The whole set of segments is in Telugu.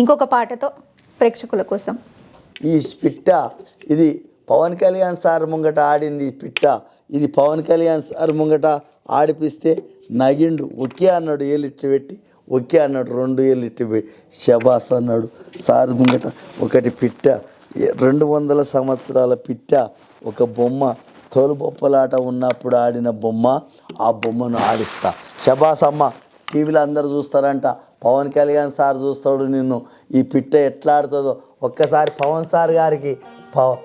ఇంకొక పాటతో ప్రేక్షకుల కోసం. ఈ పిట్ట ఇది పవన్ కళ్యాణ్ సార్ ముంగట ఆడింది ఈ పిట్ట. ఇది పవన్ కళ్యాణ్ సార్ ముంగట ఆడిపిస్తే నగిండు ఒకే అన్నాడు ఏలిట్టి పెట్టి ఒకే అన్నాడు రెండు ఏలిట్టి పెట్టి శబాస్ అన్నాడు సార్ ముంగట ఒకటి పిట్ట. రెండు వందల సంవత్సరాల పిట్ట ఒక బొమ్మ తోలుబొప్పలాట ఉన్నప్పుడు ఆడిన బొమ్మ ఆ బొమ్మను ఆడిస్తా. శబాస్ అమ్మ టీవీలో అందరు చూస్తారంట పవన్ కళ్యాణ్ సార్ చూస్తాడు నిన్ను. ఈ పిట్ట ఎట్లా ఆడుతుందో. ఒక్కసారి పవన్ సార్ గారికి పవ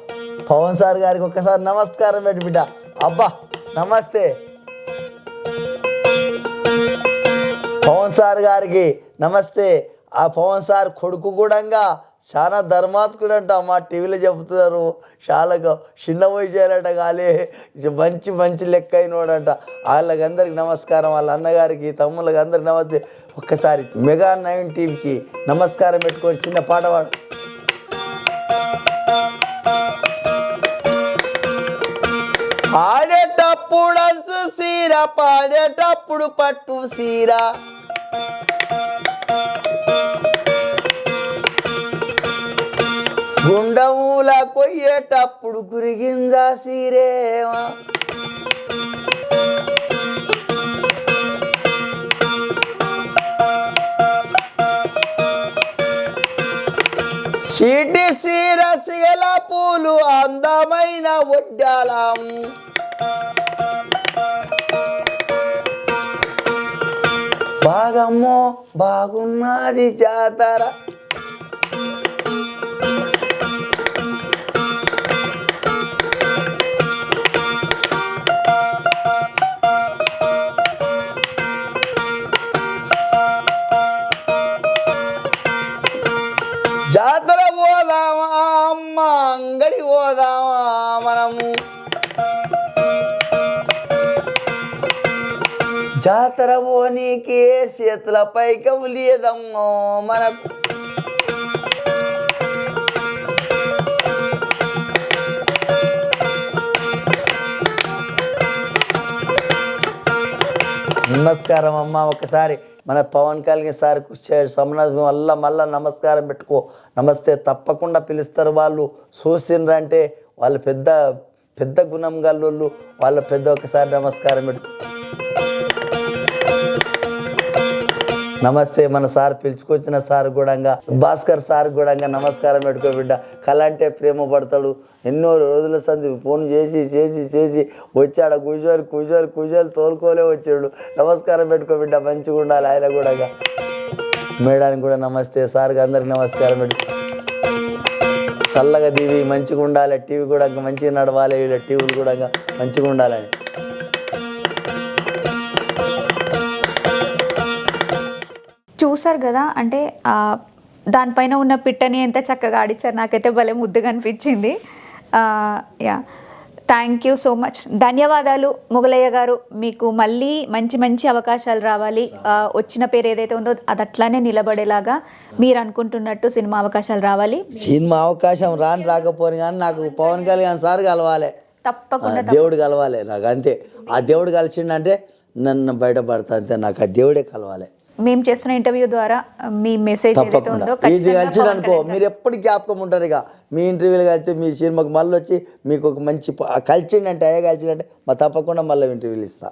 పవన్ సార్ గారికి ఒక్కసారి నమస్కారం పెట్టి బిడ్డ. అబ్బా నమస్తే. పవన్ సార్ గారికి నమస్తే. ఆ పవన్ సార్ కొడుకు కూడా చాలా ధర్మాత్కుడు అంట మా టీవీలో చెబుతున్నారు. చాలా చిన్న వయసు కాలే మంచి మంచి లెక్క అయినోడంట వాళ్ళకి అందరికి నమస్కారం. వాళ్ళ అన్నగారికి తమ్ముళ్ళకి అందరికి నమస్తే. ఒక్కసారి మెగా నైన్ టీవీకి నమస్కారం పెట్టుకొని చిన్న పాట పాడు. ఆడేటప్పుడు అంచు సీర పాడేటప్పుడు పట్టు సీరా. గుండముల కొయ్యేటప్పుడు గురిగింజ సీరేవా సిటి సీర సీల పూలు అందమైన ఒడ్డాలం బాగమ్మో బాగున్నది జాతర. మనము జాతర పోనీకే చేతుల పైకము లేదమ్మో మనకు. నమస్కారం అమ్మ ఒకసారి మన పవన్ కళ్యాణ్ సార్ సమనం వల్ల మళ్ళీ నమస్కారం పెట్టుకో. నమస్తే తప్పకుండా పిలుస్తారు వాళ్ళు. చూసిండ్రంటే వాళ్ళ పెద్ద పెద్ద గుణం గల్లోళ్ళు వాళ్ళ పెద్ద ఒకసారి నమస్కారం పెట్టు నమస్తే మన సార్ పిలుచుకొచ్చిన సార్ కూడా భాస్కర్ సార్ కూడా నమస్కారం పెట్టుకో బిడ్డ. కళ అంటే ప్రేమ పడతాడు. ఎన్నో రోజుల సంది ఫోన్ చేసి చేసి చేసి వచ్చాడు. కూజోరు కూజోరు కూజోరు తోలుకోలే వచ్చాడు. నమస్కారం పెట్టుకో బిడ్డ. మంచిగా ఉండాలి ఆయన కూడా మేడానికి కూడా నమస్తే. సార్కి అందరికి నమస్కారం పెట్టుకో. చల్లగా దివి మంచిగా ఉండాలి. టీవీ కూడా మంచిగా నడవాలి. వీళ్ళ టీవీలు కూడా మంచిగా ఉండాలని చూసారు కదా అంటే దానిపైన ఉన్న పిట్టని ఎంత చక్కగా ఆడిచ్చారు. నాకైతే భలే ముద్దుగా అనిపించింది. Yeah. Thank you so much ధన్యవాదాలు మొగలయ్య గారు. మీకు మళ్ళీ మంచి మంచి అవకాశాలు రావాలి. వచ్చిన పేరు ఏదైతే ఉందో అది అట్లానే నిలబడేలాగా మీరు అనుకుంటున్నట్టు సినిమా అవకాశాలు రావాలి. సినిమా అవకాశం రాని రాకపోని కానీ నాకు పవన్ కళ్యాణ్ సార్ కలవాలి. తప్పకుండా దేవుడు కలవాలి నాకు అంతే. ఆ దేవుడు కలిసిండంటే నన్ను బయటపడతా అంతే. నాకు ఆ దేవుడే కలవాలి. మేము చేస్తున్న ఇంటర్వ్యూ ద్వారా మీ మెసేజ్ ఏదైతే ఉందో ఇది అనుకో మీరు ఎప్పుడు జ్ఞాపకం ఉంటారు ఇక? మీ ఇంటర్వ్యూలు కలిస్తే మీ సినిమాకి మళ్ళీ వచ్చి మీకు ఒక మంచి కలిసిండంటే అయ్యే కలిసిండంటే మా తప్పకుండా మళ్ళీ ఇంటర్వ్యూలు ఇస్తా.